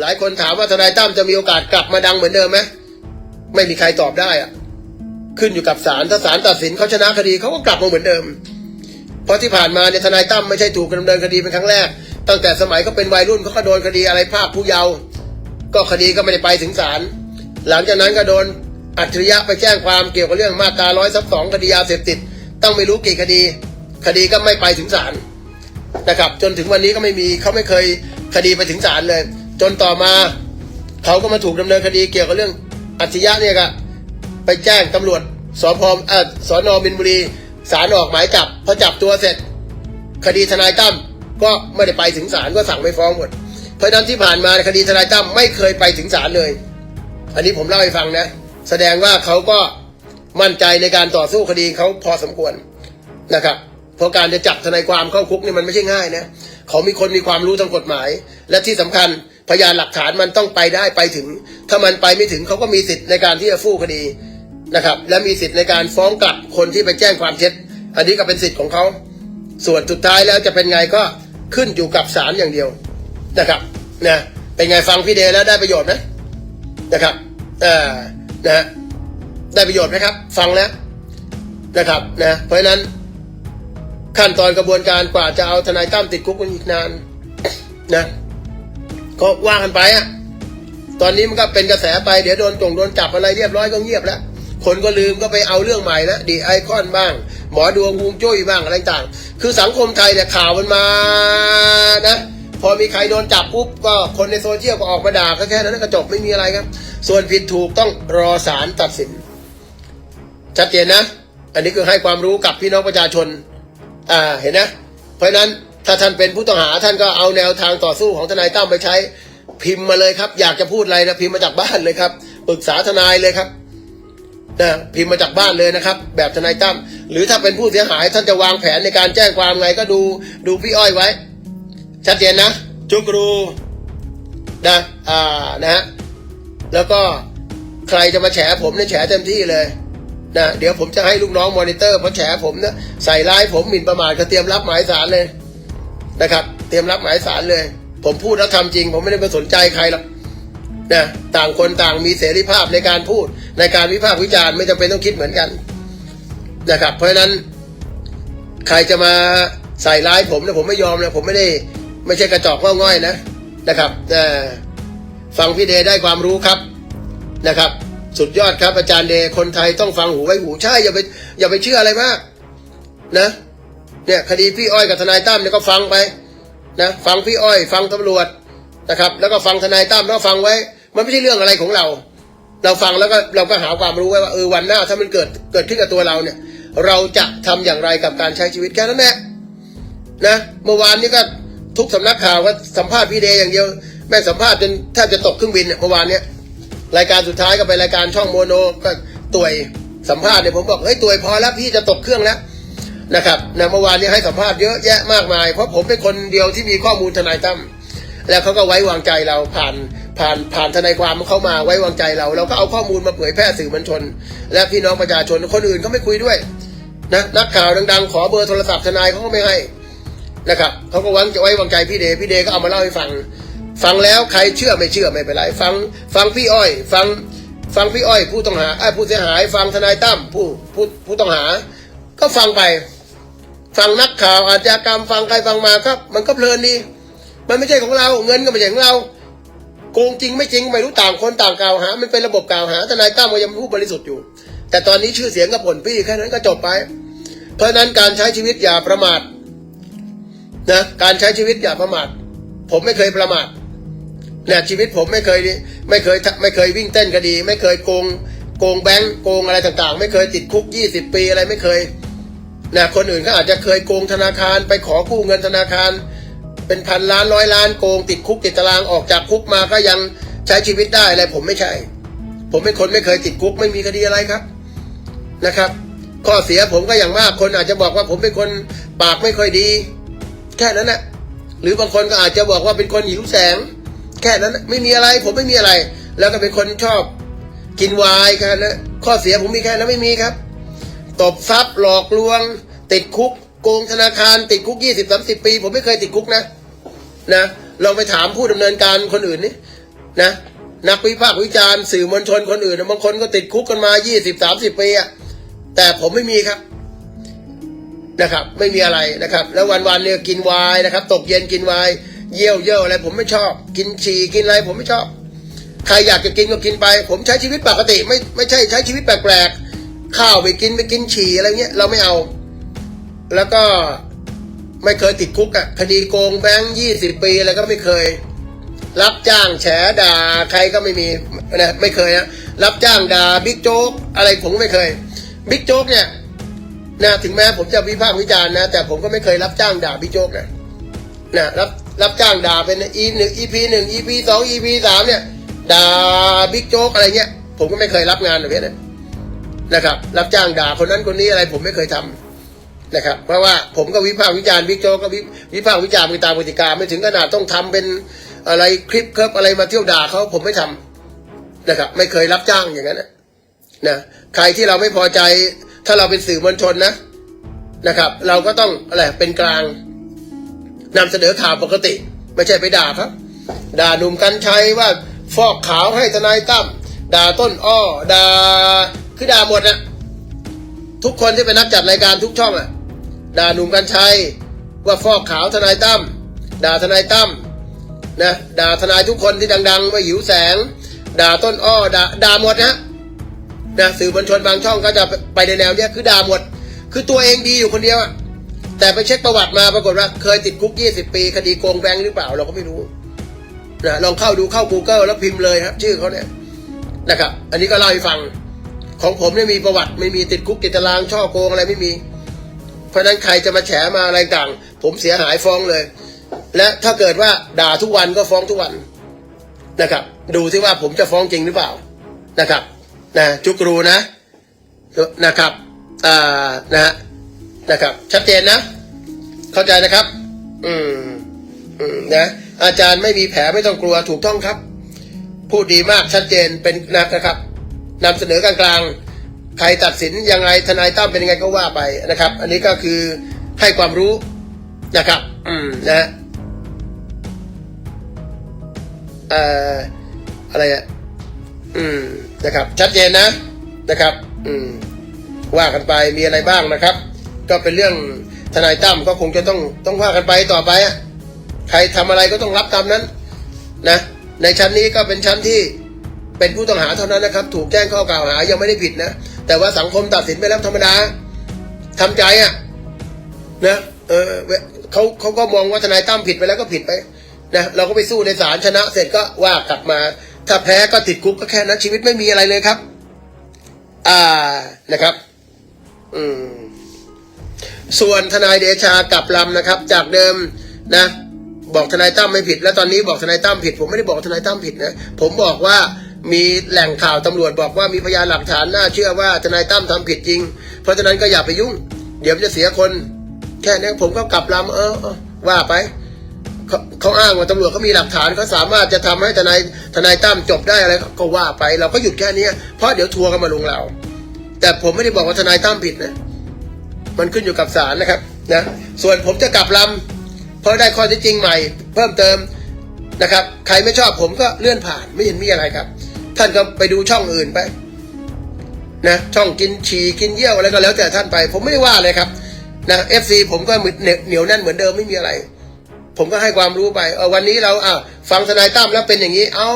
หลายคนถามว่าทนายตั้มจะมีโอกาสกลับมาดังเหมือนเดิมไหมไม่มีใครตอบได้อะขึ้นอยู่กับศาลถ้าศาลตัดสินเขาชนะคดีเขาก็กลับมาเหมือนเดิม เพราะที่ผ่านมาเนี่ยทนายตั้มไม่ใช่ถูกดำเนินคดีเป็นครั้งแรก ตั้งแต่สมัยเขาเป็นวัยรุ่นเขาก็โดนคดีอะไรภาคผู้เยาว์ก็คดีก็ไม่ได้ไปถึงศาลหลังจากนั้นก็โดนอัจฉริยะไปแจ้งความเกี่ยวกับเรื่องมาตราร้อยสับสองคดียาเสพติดต้องไม่รู้กี่คดี คดีก็ไม่ไปถึงศาลนะครับ จนถึงวันนี้ก็ไม่มีเขาไม่เคยคดีไปถึงศาลเลย จนต่อมาเขาก็มาถูกดำเนินคดีเกี่ยวกับเรื่องอัจฉริยะเนี่ยก็ไปแจ้งตำรวจสพอ่อสนบินบุรีศาลออกหมายจับพอจับตัวเสร็จ คดีทนายตั้มก็ไม่ได้ไปถึงศาลก็สั่งไม่ฟ้องหมด เพราะนั้นที่ผ่านมาคดีทนายตั้มไม่เคยไปถึงศาลเลย อันนี้ผมเล่าให้ฟังนะ แสดงว่าเขาก็มั่นใจในการต่อสู้คดีเขาพอสมควรนะครับเพราะการจะจับทนายความเข้าคุกนี่มันไม่ใช่ง่ายนะเขามีคนมีความรู้ทางกฎหมาย และที่สำคัญ พยานหลักฐานมันต้องไปได้ไปถึง ถ้ามันไปไม่ถึงเขาก็มีสิทธิ์ในการที่จะสู้คดีนะครับ และมีสิทธิ์ในการฟ้องกลับคนที่ไปแจ้งความเท็จ อันนี้ก็เป็นสิทธิ์ของเขา ส่วนสุดท้ายแล้วจะเป็นไงก็ขึ้นอยู่กับศาลอย่างเดียวนะครับนะเป็นไงฟังพี่เดแล้วได้ประโยชน์ไหมนะครับอ่านะฮะได้ประโยชน์ไหมครับ ฟังแล้วนะครับนะเพราะฉะนั้นขั้นตอนกระบวนการกว่าจะเอาทนายตั้มติดคุกมันอีกนานนะ ก็ว่ากันไปอะตอนนี้มันก็เป็นกระแสไปเดี๋ยวโดนจงโดนจับอะไรเรียบร้อยก็เงียบแล้วคนก็ลืมก็ไปเอาเรื่องใหม่แล้วดีไอคอนบ้าง หมอดวงฮวงจุ้ยบ้างอะไรต่างคือสังคมไทยเนี่ยข่าวมันมานะพอมีใครโดนจับปุ๊บก็คนในโซเชียลก็ออกมาด่าก็แค่นั้นก็จบไม่มีอะไรครับ ส่วนผิดถูกต้องรอศาลตัดสินชัดเจนนะ อันนี้คือให้ความรู้กับพี่น้องประชาชน อ่าเห็นนะ เพราะนั้น ถ้าท่านเป็นผู้ต้องหาท่านก็เอาแนวทางต่อสู้ของทนายตั้มไปใช้พิมพ์มาเลยครับ อยากจะพูดอะไรนะพิมพ์มาจากบ้านเลยครับปรึกษาทนายเลยครับนะพิมพ์มาจากบ้านเลยนะครับ แบบทนายตั้มหรือถ้าเป็นผู้เสียหายท่านจะวางแผนในการแจ้งความไงก็ดูดูพี่อ้อยไว้ ชัดเจนนะ จุกรูนะอ่านะฮะแล้วก็ใครจะมาแฉผมเนี่ยแฉเต็มที่เลยนะเดี๋ยวผมจะให้ลูกน้องมอนิเตอร์เพราะแฉผมนะใส่ร้ายผมหมิ่นประมาทก็เตรียมรับหมายสารเลย นะครับ เตรียมรับหมายสารเลย ผมพูดแล้วทำจริง ผมไม่ได้ไปสนใจใครหรอกนะต่างคนต่างมีเสรีภาพในการพูดในการวิพากษ์วิจารณ์ไม่จำเป็นต้องคิดเหมือนกันนะครับ เพราะฉะนั้นใครจะมาใส่ร้ายผมเนี่ยผมไม่ยอมนะผมไม่ได้ไม่ใช่กระจอกง่อยนะนะครับเอ่อฟังพี่เดย์ได้ความรู้ครับนะครับ สุดยอดครับอาจารย์เดย์คนไทยต้องฟังหูไว้หูใช่อย่าไปอย่าไปเชื่ออะไรมาก นะ เนี่ยคดีพี่อ้อยกับทนายตั้มเนี่ยก็ฟังไปนะฟังพี่อ้อย ฟังตำรวจนะครับ แล้วก็ฟังทนายตั้มแล้วก็ฟังไว้ มันไม่ใช่เรื่องอะไรของเรา เราฟังแล้วก็เราก็หาความรู้ไว้ว่าเออวันหน้าถ้ามันเกิดเกิดขึ้นกับตัวเราเนี่ย เราจะทำอย่างไรกับการใช้ชีวิตแค่นั้นแหละนะเมื่อวานนี้ก็ทุกสำนักข่าวก็สัมภาษณ์พี่เดย์อย่างเดียวแม่สัมภาษณ์จนแทบจะตกเครื่องบินเนี่ยเมื่อวานเนี้ยรายการสุดท้ายก็ไปรายการช่องโมโนก็ตัวยสัมภาษณ์เนี่ยผมบอกเฮ้ยตัวยพอแล้วพี่จะตกเครื่องแล้ว นะครับนะเมื่อวานนี้ให้สัมภาษณ์เยอะแยะมากมาย เพราะผมเป็นคนเดียวที่มีข้อมูลทนายตั้มแล้วเขาก็ไว้วางใจเราผ่านผ่านผ่านทนายความเข้ามาไว้วางใจเรา เราก็เอาข้อมูลมาเผยแพร่สื่อมวลชน และพี่น้องประชาชนคนอื่นเขาไม่คุยด้วยนะนักข่าวดังๆ ขอเบอร์โทรศัพท์ทนายเขาก็ไม่ให้นะครับเขาก็วังจะไว้วางใจพี่เดพี่เดก็เอามาเล่าให้ฟัง ฟังแล้วใครเชื่อไม่เชื่อไม่เป็นไรฟัง ฟังพี่อ้อย ฟังฟังพี่อ้อยผู้ต้องหาไอ้ผู้เสียหาย ฟังทนายตั้มผู้ผู้ผู้ต้องหา ก็ฟังไป ฟังนักข่าวอาชญากรรมฟังใครฟังมาครับ มันก็เพลินดี มันไม่ใช่ของเรา เงินก็ไม่ใช่ของเรา โกงจริงไม่จริงไม่รู้ต่างคนต่างกล่าวหา มันเป็นระบบกล่าวหาทนายตั้มก็ยังเป็นผู้บริสุทธิ์อยู่ แต่ตอนนี้ชื่อเสียงกับผลพี่แค่นั้นก็จบไป เพราะนั้นการใช้ชีวิตอย่าประมาทนะการใช้ชีวิตอย่าประมาทผมไม่เคยประมาทเนี่ยชีวิตผมไม่เคยไม่เคยไม่เคยวิ่งเต้นคดี ไม่เคยโกงโกงแบงก์โกงอะไรต่างๆ ไม่เคยติดคุกยี่สิบปีอะไรไม่เคย นะคนอื่นก็อาจจะเคยโกงธนาคารไปขอกู้เงินธนาคาร เป็นพันล้านร้อยล้านโกง ติดคุกติดตารางออกจากคุกมาก็ยังใช้ชีวิตได้อะไรผมไม่ใช่ ผมเป็นคนไม่เคยติดคุกไม่มีคดีอะไรครับนะครับ ข้อเสียผมก็อย่างมากคนอาจจะบอกว่าผมเป็นคนปากไม่ค่อยดี แค่นั้นแหละหรือบางคนก็อาจจะบอกว่าเป็นคนหิวแสง แค่นั้นไม่มีอะไรผมไม่มีอะไร แล้วก็เป็นคนชอบกินวายแค่นั้นข้อเสียผมมีแค่นั้นไม่มีครับ ตบทรัพย์หลอกลวง ติดคุกโกงธนาคาร ติดคุกยี่สิบสามสิบปี ผมไม่เคยติดคุกนะ นะลองไปถามผู้ดำเนินการคนอื่นนี่นะนักวิพากษ์วิจารณ์สื่อมวลชนคนอื่นบางคนก็ติดคุกกันมายี่สิบสามสิบปีอะแต่ผมไม่มีครับนะครับ ไม่มีอะไรนะครับ แล้ววันๆเนี่ยกินวน์นะครับ ตกเย็นกินวน์เยี่ยวเยี่ยวอะไรผมไม่ชอบ กินฉี่กินอะไรผมไม่ชอบ ใครอยากจะกินก็กินไป ผมใช้ชีวิตปกติ ไม่ไม่ใช่ใช้ชีวิตแปลกๆ ข้าวไปกินไปกินฉี่อะไรเงี้ยเราไม่เอา แล้วก็ไม่เคยติดคุกอะคดีโกงแบงค์ยี่สิบปีอะไรก็ไม่เคย รับจ้างแฉด่าใครก็ไม่มีนะไม่เคยนะรับจ้างด่าบิ๊กโจ๊กอะไรผมไม่เคยบิ๊กโจ๊กเนี่ยนะถึงแม้ผมจะวิพากษ์วิจารณ์นะ แต่ผมก็ไม่เคยรับจ้างด่าบิ๊กโจ๊กนะนะรับรับจ้างด่าเป็นอีหนึ่งอีพีหนึ่งอีพีสองอีพีสามเนี่ยด่าบิ๊กโจ๊กอะไรเงี้ยผมก็ไม่เคยรับงานแบบนี้นะ นะครับ รับจ้างด่าคนนั้นคนนี้อะไรผมไม่เคยทำนะครับ เพราะว่าผมก็วิพากษ์วิจารณ์บิ๊กโจ๊กก็วิวิพากษ์วิจารณ์ไปตามกติกาไม่ถึงขนาดต้องทำเป็นอะไรคลิปเคิร์ฟอะไรมาเที่ยวด่าเขาผมไม่ทำนะครับ ไม่เคยรับจ้างอย่างนั้นนะใครที่เราไม่พอใจถ้าเราเป็นสื่อมวลชนนะนะครับ เราก็ต้องอะไรเป็นกลางนำเสนอข่าวปกติ ไม่ใช่ไปด่าครับด่าหนุ่มกัญชัยว่าฟอกขาวให้ทนายตั้มด่าต้นอ้อด่า คือด่าหมดนะทุกคนที่เป็นนักจัดรายการทุกช่องอะด่าหนุ่มกัญชัย ว่าฟอกขาวทนายตั้มด่าทนายตั้มนะด่าทนายทุกคนที่ดัง ๆ ว่าหิวแสง ด่าต้นอ้อด่าด่าหมดนะนะสื่อมวลชนบางช่องก็จะไปในแนวเนี้ยคือด่าหมด คือตัวเองดีอยู่คนเดียวอะแต่ไปเช็คประวัติมาปรากฏว่าเคยติดคุก 20 ปี คดีโกงแบงค์หรือเปล่าเราก็ไม่รู้นะลองเข้าดูเข้า Google แล้วพิมพ์เลยครับ ชื่อเขาเนี่ยนะครับ อันนี้ก็เล่าให้ฟัง ของผมเนี่ยมีประวัติ ไม่มีติดคุกติดตารางช่อโกงอะไรไม่มี เพราะฉะนั้นใครจะมาแฉมาอะไรต่างผมเสียหายฟ้องเลย และถ้าเกิดว่าด่าทุกวันก็ฟ้องทุกวันนะครับ ดูที่ว่าผมจะฟ้องจริงหรือเปล่านะครับนะจุกรูนะนะครับอ่านะฮะนะครับ ชัดเจนนะ เข้าใจนะครับ อืมอืมนะอาจารย์ไม่มีแผลไม่ต้องกลัวถูกต้องครับ พูดดีมากชัดเจนเป็นนะครับ นำเสนอกลางๆ ใครตัดสินยังไงทนายตั้มเป็นยังไงก็ว่าไปนะครับ อันนี้ก็คือให้ความรู้นะครับ อืมนะฮะเอ่ออะไรอะ อืม นะครับ ชัดเจนนะ นะครับ อืม ว่ากันไป มีอะไรบ้างนะครับ ก็เป็นเรื่องทนายตั้มก็คงจะต้องต้องว่ากันไปต่อไปอะ ใครทำอะไรก็ต้องรับตามนั้น นะ ในชั้นนี้ก็เป็นชั้นที่ เป็นผู้ต้องหาเท่านั้นนะครับ ถูกแจ้งข้อกล่าวหายังไม่ได้ผิดนะ แต่ว่าสังคมตัดสินไปแล้วธรรมดาทำใจอะนะเออเขาเขาก็มองว่าทนายตั้มผิดไปแล้วก็ผิดไปนะเราก็ไปสู้ในศาลชนะ เสร็จก็ว่ากลับมา ถ้าแพ้ก็ติดคุกก็แค่นั้นชีวิตไม่มีอะไรเลยครับ อ่านะครับ อืม ส่วนทนายเดชากับลำนะครับ จากเดิมนะ บอกทนายตั้มไม่ผิด แล้วตอนนี้บอกทนายตั้มผิด ผมไม่ได้บอกทนายตั้มผิดนะผมบอกว่า มีแหล่งข่าวตำรวจบอกว่ามีพยานหลักฐานน่าเชื่อว่าทนายตั้มทำผิดจริง เพราะฉะนั้นก็อย่าไปยุ่ง เดี๋ยวจะเสียคน แค่นี้ผมก็กลับลำเออว่าไปเขาอ้างว่าตำรวจเขามีหลักฐานเขาสามารถจะทำให้ทนายทนายตั้มจบได้อะไรก็ว่าไป เราก็หยุดแค่นี้เพราะเดี๋ยวทัวร์กันมาลงเรา แต่ผมไม่ได้บอกว่าทนายตั้มผิดนะ มันขึ้นอยู่กับศาลนะครับนะส่วนผมจะกลับลำเพราะได้ข้อเท็จจริงใหม่ เพิ่มเติมนะครับ ใครไม่ชอบผมก็เลื่อนผ่านไม่เห็นมีอะไรครับ ท่านก็ไปดูช่องอื่นไปนะช่องกินฉี่กินเยี่ยวอะไรก็แล้วแต่ท่านไป ผมไม่ได้ว่าเลยครับนะเอฟซีผมก็เหนียวแน่นเหมือนเดิมไม่มีอะไร ผมก็ให้ความรู้ไปเออวันนี้เราอ่าฟังทนายตั้มแล้วเป็นอย่างนี้อ๋อ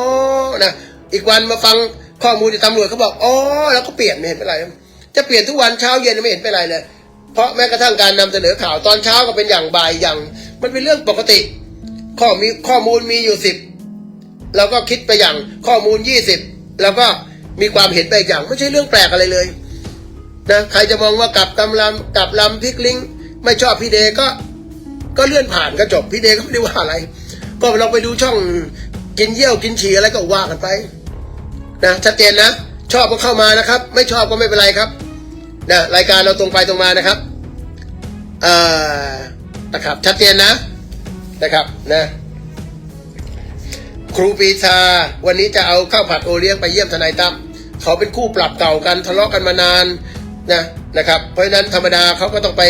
นะอีกวันมาฟังข้อมูลจากตำรวจเขาบอกอ๋อแล้วก็เปลี่ยนไม่เห็นเป็นไร จะเปลี่ยนทุกวันเช้าเย็นไม่เห็นเป็นไรเลยเพราะแม้กระทั่งการนำเสนอข่าวตอนเช้าก็เป็นอย่างบ่ายอย่าง มันเป็นเรื่องปกติ ข้อมีข้อมูลมีอยู่สิบเราก็คิดไปอย่างข้อมูลยี่สิบ แล้วก็มีความเห็นไปอย่างไม่ใช่เรื่องแปลกอะไรเลยนะใครจะมองว่ากลับกำลำกลับลำพลิกลิงไม่ชอบพี่เดก็ก็เลื่อนผ่านก็จบพี่เดก็ไม่ได้ว่าอะไร ก็เราไปดูช่องกินเยี่ยวกินฉี่อะไรก็ว่ากันไปนะชัดเจนนะ ชอบก็เข้ามานะครับ ไม่ชอบก็ไม่เป็นไรครับนะรายการเราตรงไปตรงมานะครับเอ่อนะครับชัดเจนนะนะครับนะ ครูปีชา วันนี้จะเอาข้าวผัดโอเลี้ยงไปเยี่ยมทนายตั้มเขาเป็นคู่ปรับเก่ากันทะเลาะกันมานานนะนะครับ เพราะฉะนั้นธรรมดาเขาก็ต้องไป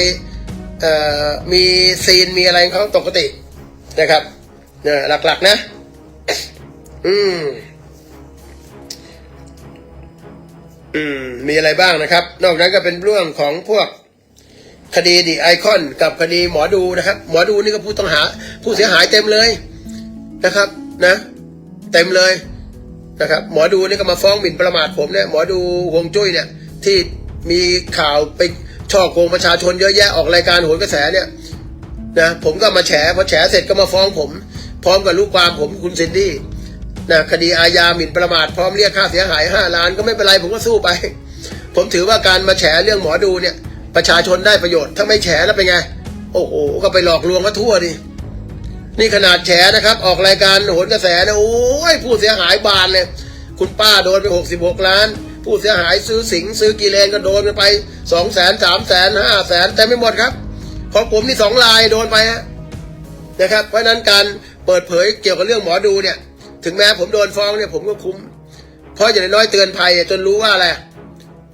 มีซีนมีอะไรของเขาปกตินะครับเนี่ยหลักๆนะ อืม อืม มีอะไรบ้างนะครับ นอกนั้นก็เป็นเรื่องของพวกคดีดีไอคอน กับคดีหมอดูนะครับ หมอดูนี่ก็ผู้ต้องหา ผู้เสียหายเต็มเลยนะครับ นะ เต็มเลยนะครับ หมอดูนี่ก็มาฟ้องหมิ่นประมาทผมเนี่ยหมอดูฮวงจุ้ยเนี่ย ที่มีข่าวไปช่อโกงประชาชนเยอะแยะออกรายการโหนกระแสเนี่ยนะผมก็มาแฉพอแฉเสร็จก็มาฟ้องผม พร้อมกับลูกความผมคุณซินดี้นะคดีอาญาหมิ่นประมาทพร้อมเรียกค่าเสียหายห้าล้านก็ไม่เป็นไรผมก็สู้ไป ผมถือว่าการมาแฉเรื่องหมอดูเนี่ย ประชาชนได้ประโยชน์ถ้าไม่แฉแล้วเป็นไง โอ้โหก็ไปหลอกลวงก็ทั่วดิ นี่ขนาดแฉนะครับ ออกรายการโหนกระแสนะโอ้ยผู้เสียหายบานเลยคุณป้าโดนไปหกสิบหกล้าน ผู้เสียหายซื้อสิงซื้อกีเลนก็โดนไปสองแสนสามแสนห้าแสนแต่ไม่หมดครับ ของผมนี่สองลายโดนไปฮะนะครับเพราะนั้นการเปิดเผยเกี่ยวกับเรื่องหมอดูเนี่ย ถึงแม้ผมโดนฟ้องเนี่ยผมก็คุ้ม เพราะอย่างน้อยเตือนภัยจนรู้ว่าอะไร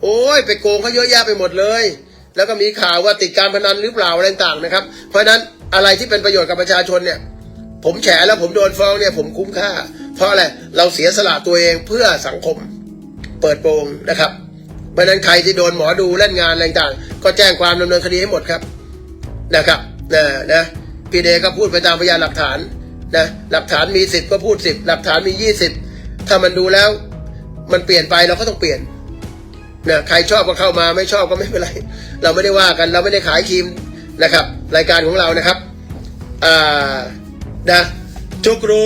โอ้ยไปโกงเขาเยอะแยะไปหมดเลย แล้วก็มีข่าวว่าติดการพนันหรือเปล่าอะไรต่างๆนะครับ เพราะนั้น อะไรที่เป็นประโยชน์กับประชาชนเนี่ย ผมแฉแล้วผมโดนฟ้องเนี่ยผมคุ้มค่า เพราะอะไรเราเสียสละตัวเองเพื่อสังคมเปิดโปงนะครับเพราะนั้นใครที่โดนหมอดูเล่นงานอะไรต่างก็แจ้งความดำเนินคดีให้หมดครับนะครับนะนะพี่เดก็พูดไปตามพยานหลักฐานนะหลักฐานมีสิบก็พูดสิบหลักฐานมียี่สิบถ้ามันดูแล้ว มันเปลี่ยนไปเราก็ต้องเปลี่ยนนะใครชอบก็เข้ามาไม่ชอบก็ไม่เป็นไร เราไม่ได้ว่ากัน เราไม่ได้ขายครีม นะครับ รายการของเรานะครับอ่านะจุกรู